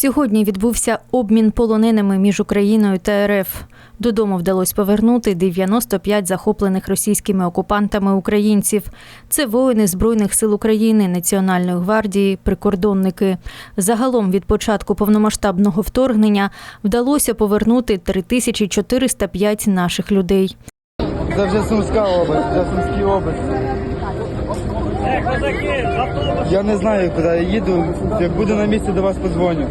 Сьогодні відбувся обмін полоненими між Україною та РФ. Додому вдалося повернути 95 захоплених російськими окупантами українців. Це воїни Збройних сил України, Національної гвардії, прикордонники. Загалом від початку повномасштабного вторгнення вдалося повернути 3405 наших людей. Це вже Сумська область, це Сумській області. Я не знаю, куди я їду. Як буду на місці, до вас подзвоню.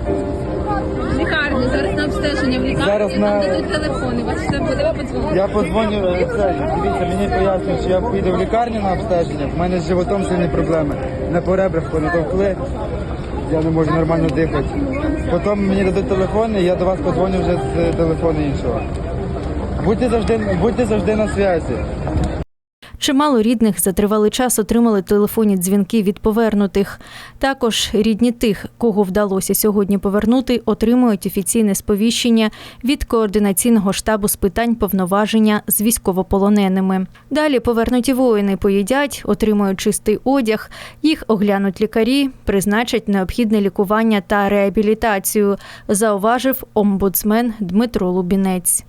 Лікарні, зараз на обстеження в лікарні, Зараз там на- дадуть телефони, вас все буде подзвонити. Я подзвоню, е, це, дивіться, мені пояснюють, що я поїду в лікарню на обстеження. В мене з животом сильні проблеми. На поребрах понатовкли. Я не можу нормально дихати. Потім мені дадуть телефон, і я до вас подзвоню вже з е, телефону іншого. Будьте завжди, будьте завжди на зв'язі. Чимало рідних за тривалий час отримали телефонні дзвінки від повернутих. Також рідні тих, кого вдалося сьогодні повернути, отримують офіційне сповіщення від координаційного штабу з питань повноваження з військовополоненими. Далі повернуті воїни поїдять, отримують чистий одяг, їх оглянуть лікарі, призначать необхідне лікування та реабілітацію, зауважив омбудсмен Дмитро Лубінець.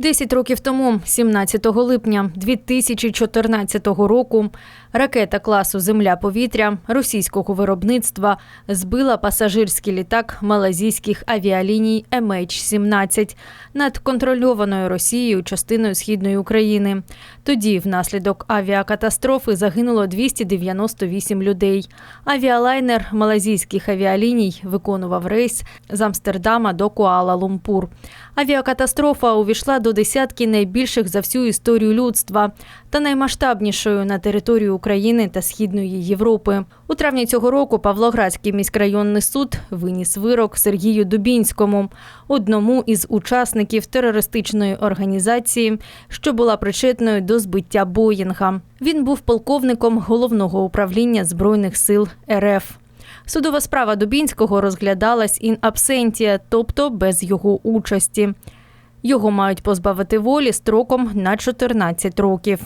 Десять років тому, 17 липня 2014 року, ракета класу Земля-повітря російського виробництва збила пасажирський літак малазійських авіаліній MH17 над контрольованою Росією частиною східної України. Тоді, внаслідок авіакатастрофи, загинуло 298 людей. Авіалайнер малазійських авіаліній виконував рейс з Амстердама до Куала-Лумпур. Авіакатастрофа увійшла до десятки найбільших за всю історію людства та наймасштабнішою на територію України та Східної Європи. У травні цього року Павлоградський міськрайонний суд виніс вирок Сергію Дубінському, одному із учасників терористичної організації, що була причетною до збиття Боїнга. Він був полковником головного управління збройних сил РФ. Судова справа Дубінського розглядалась ін абсентія, тобто без його участі. Його мають позбавити волі строком на 14 років.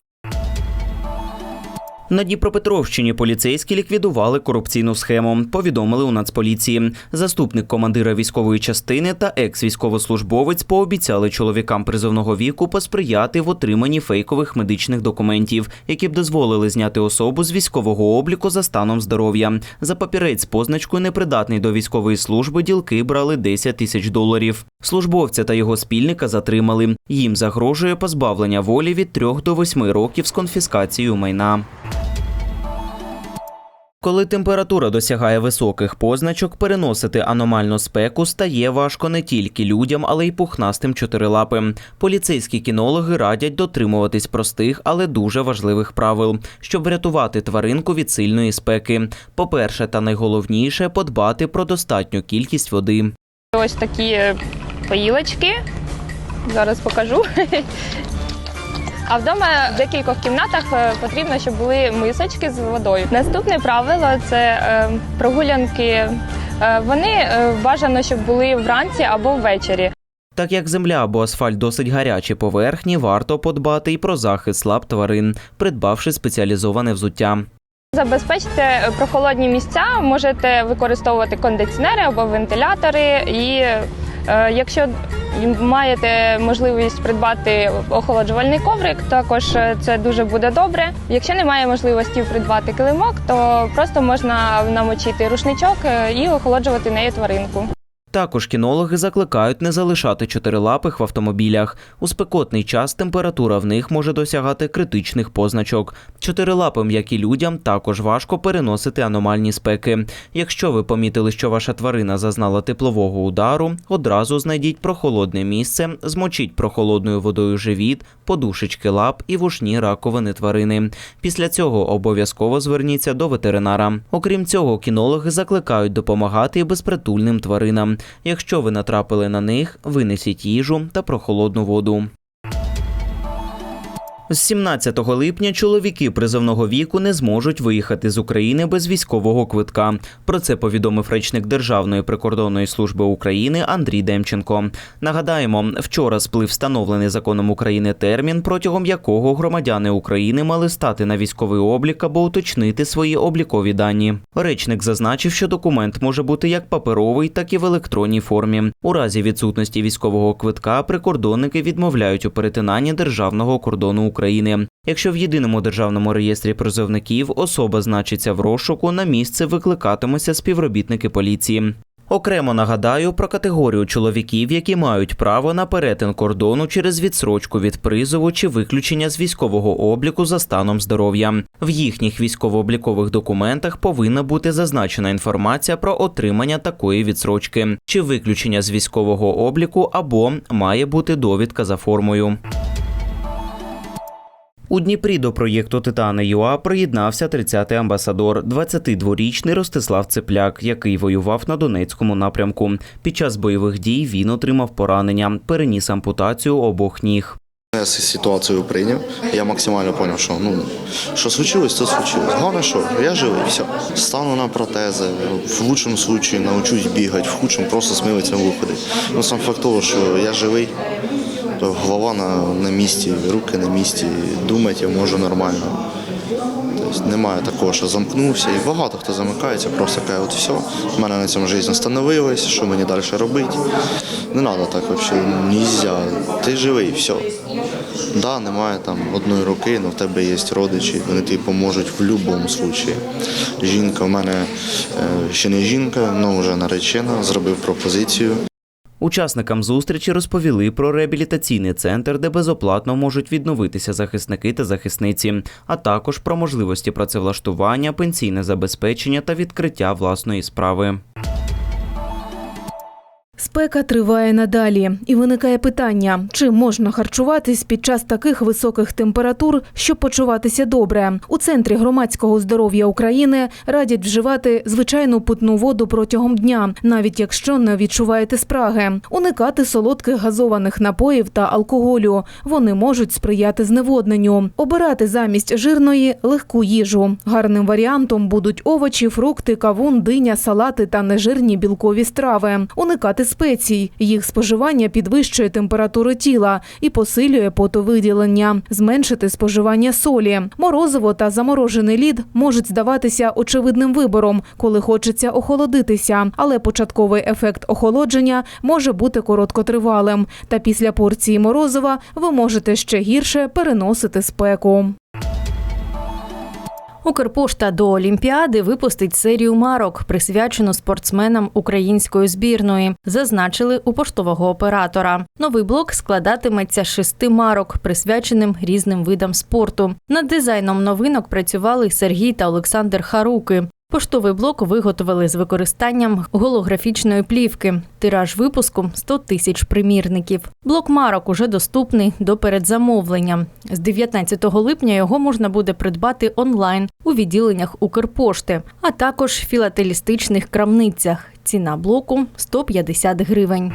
На Дніпропетровщині поліцейські ліквідували корупційну схему. Повідомили у Нацполіції. Заступник командира військової частини та екс-військовослужбовець пообіцяли чоловікам призовного віку посприяти в отриманні фейкових медичних документів, які б дозволили зняти особу з військового обліку за станом здоров'я. За папірець з позначкою непридатний до військової служби ділки брали 10 тисяч доларів. Службовця та його спільника затримали. Їм загрожує позбавлення волі від 3 до 8 років з конфіскацією майна. Коли температура досягає високих позначок, переносити аномальну спеку стає важко не тільки людям, але й пухнастим чотирилапим. Поліцейські кінологи радять дотримуватись простих, але дуже важливих правил, щоб врятувати тваринку від сильної спеки. По-перше, та найголовніше подбати про достатню кількість води. Ось такі е, поїлочки. Зараз покажу. А вдома в декількох кімнатах е, потрібно, щоб були мисочки з водою. Наступне правило це е, прогулянки. Е, Вони бажано, щоб були вранці або ввечері. Так як земля або асфальт досить гарячі поверхні, варто подбати і про захист лап тварин, придбавши спеціалізоване взуття. Забезпечте прохолодні місця, можете використовувати кондиціонери або вентилятори. І е, якщо маєте можливість придбати охолоджувальний коврик, також е, це дуже буде добре. Якщо немає можливості придбати килимок, то просто можна намочити рушничок е, і охолоджувати нею тваринку. Також кінологи закликають не залишати чотирилапих в автомобілях. У спекотний час температура в них може досягати критичних позначок. Чотирилапим, як і людям, також важко переносити аномальні спеки. Якщо ви помітили, що ваша тварина зазнала теплового удару, одразу знайдіть прохолодне місце, змочіть прохолодною водою живіт, подушечки лап і вушні раковини тварини. Після цього обов'язково зверніться до ветеринара. Окрім цього, кінологи закликають допомагати безпритульним тваринам. Якщо ви натрапили на них, винесіть їжу та прохолодну воду. З 17 липня чоловіки призовного віку не зможуть виїхати з України без військового квитка. Про це повідомив речник Державної прикордонної служби України Андрій Демченко. Нагадаємо, вчора сплив встановлений законом України термін, протягом якого громадяни України мали стати на військовий облік або уточнити свої облікові дані. Речник зазначив, що документ може бути як паперовий, так і в електронній формі. У разі відсутності військового квитка прикордонники відмовляють у перетинанні державного кордону України. Якщо в єдиному державному реєстрі призовників особа значиться в розшуку, на місце викликатимуться співробітники поліції. Окремо нагадаю про категорію чоловіків, які мають право на перетин кордону через відсрочку від призову чи виключення з військового обліку за станом здоров'я. В їхніх військово-облікових документах повинна бути зазначена інформація про отримання такої відсрочки чи виключення з військового обліку або має бути довідка за формою. У Дніпрі до проєкту Титани ЮА приєднався 30-й амбасадор, 22-річний Ростислав Цепляк, який воював на Донецькому напрямку. Під час бойових дій він отримав поранення, переніс ампутацію обох ніг. Я с- ситуацию принял, я максимально понял, что ну, что случилось, то случилось. Главное, что я живий, все. Стану на протези, в лучшем случае научусь бігати, в худшем просто милицем виходити. Ну, сам факт того, що я живий, то голова на, на місці, руки на місці, думати я можу нормально. Тобто немає такого, що замкнувся, і багато хто замикається, просто каже, от все, в мене на цьому життя встановилось, що мені далі робити. Не треба так взагалі, нельзя. Ти живий, все. Да, немає там одної руки, але в тебе є родичі, вони тобі поможуть в будь-якому випадку. Жінка в мене е, ще не жінка, але вже наречена, зробив пропозицію. Учасникам зустрічі розповіли про реабілітаційний центр, де безоплатно можуть відновитися захисники та захисниці, а також про можливості працевлаштування, пенсійне забезпечення та відкриття власної справи. Спека триває надалі, і виникає питання: чи можна харчуватись під час таких високих температур, щоб почуватися добре? У центрі громадського здоров'я України радять вживати звичайну питну воду протягом дня, навіть якщо не відчуваєте спраги, уникати солодких газованих напоїв та алкоголю. Вони можуть сприяти зневодненню, обирати замість жирної легку їжу. Гарним варіантом будуть овочі, фрукти, кавун, диня, салати та нежирні білкові страви. Уникати спецій. Їх споживання підвищує температуру тіла і посилює потовиділення. Зменшити споживання солі. Морозиво та заморожений лід можуть здаватися очевидним вибором, коли хочеться охолодитися, але початковий ефект охолодження може бути короткотривалим. Та після порції морозива ви можете ще гірше переносити спеку. Укрпошта до Олімпіади випустить серію марок, присвячену спортсменам української збірної. Зазначили у поштового оператора. Новий блок складатиметься з шести марок, присвяченим різним видам спорту. Над дизайном новинок працювали Сергій та Олександр Харуки. Поштовий блок виготовили з використанням голографічної плівки. Тираж випуску 100 тисяч примірників. Блок марок уже доступний до передзамовлення. З 19 липня його можна буде придбати онлайн у відділеннях Укрпошти, а також філателістичних крамницях. Ціна блоку 150 гривень.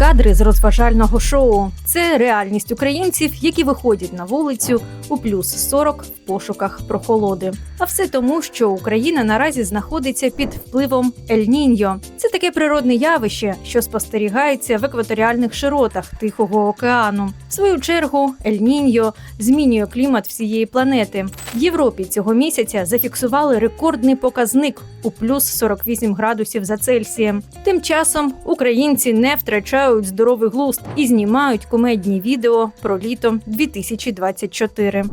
Кадри з розважального шоу. Це реальність українців, які виходять на вулицю у плюс 40 в пошуках прохолоди. А все тому, що Україна наразі знаходиться під впливом Ель-Ніньо. Це таке природне явище, що спостерігається в екваторіальних широтах Тихого океану. Свою чергу, Ель-Ніньо змінює клімат всієї планети. В Європі цього місяця зафіксували рекордний показник у плюс 48 градусів за Цельсієм. Тим часом українці не втрачають здоровий глузд і знімають кумедні відео про літо 2024.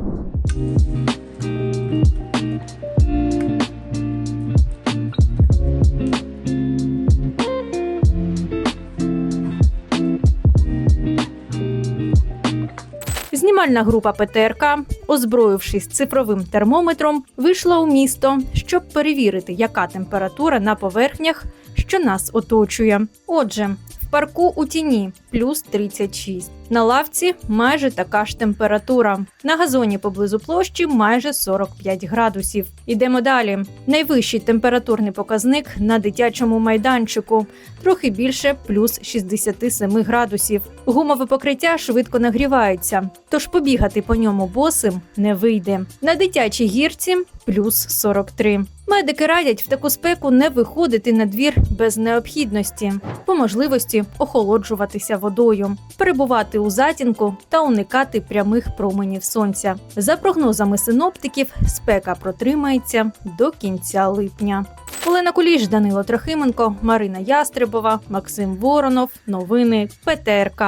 Знімальна група ПТРК, озброївшись цифровим термометром, вийшла у місто, щоб перевірити, яка температура на поверхнях, що нас оточує. Отже, Парку у тіні плюс 36. На лавці майже така ж температура. На газоні поблизу площі майже 45 градусів. Ідемо далі. Найвищий температурний показник на дитячому майданчику трохи більше плюс 67 градусів. Гумове покриття швидко нагрівається, тож побігати по ньому босим не вийде. На дитячій гірці плюс 43. Медики радять в таку спеку не виходити на двір без необхідності, по можливості охолоджуватися водою, перебувати у затінку та уникати прямих променів сонця. За прогнозами синоптиків, спека протримається до кінця липня. Олена Куліш, Данило Трохименко, Марина Ястребова, Максим Воронов. Новини ПТРК.